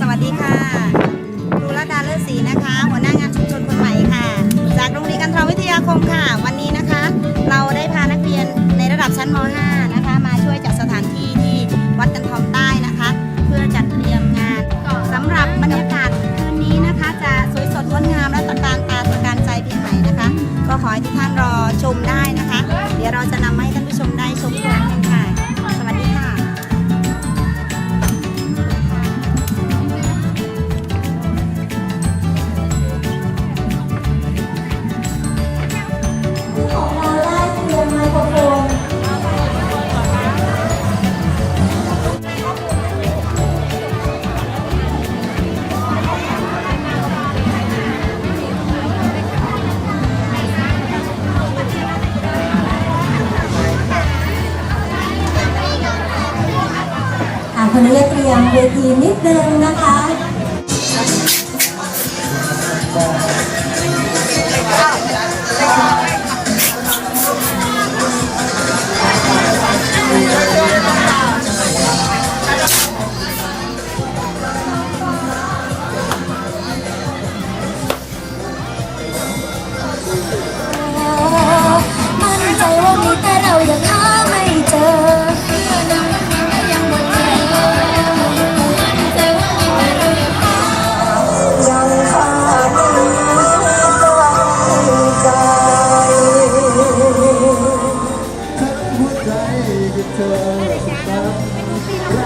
สวัสดีค่ะครูรัตดาเลิศศรีนะคะ หัวหน้างานชุมชนคนใหม่ค่ะ จากโรงเรียนกันทรวิทยาคมค่ะ วันนี้นะคะ เราได้พานักเรียนในระดับชั้นม .5 นะคะ มาช่วยจัดสถานที่ที่วัดกันทอมใต้นะคะ เพื่อจัดเตรียมงานสำหรับบรรยากาศคืนนี้นะคะ จะสวยสดงดงามและตระการตาตระการใจเพียงไหนนะคะ ก็ขอให้ทุกท่านรอชมได้นะคะ เดี๋ยวเราจะนำมาให้ท่านผู้ชมได้ชมกัน ขออนุญาตเตรียมเวทีนิดนึงนะคะ เธอนะครับ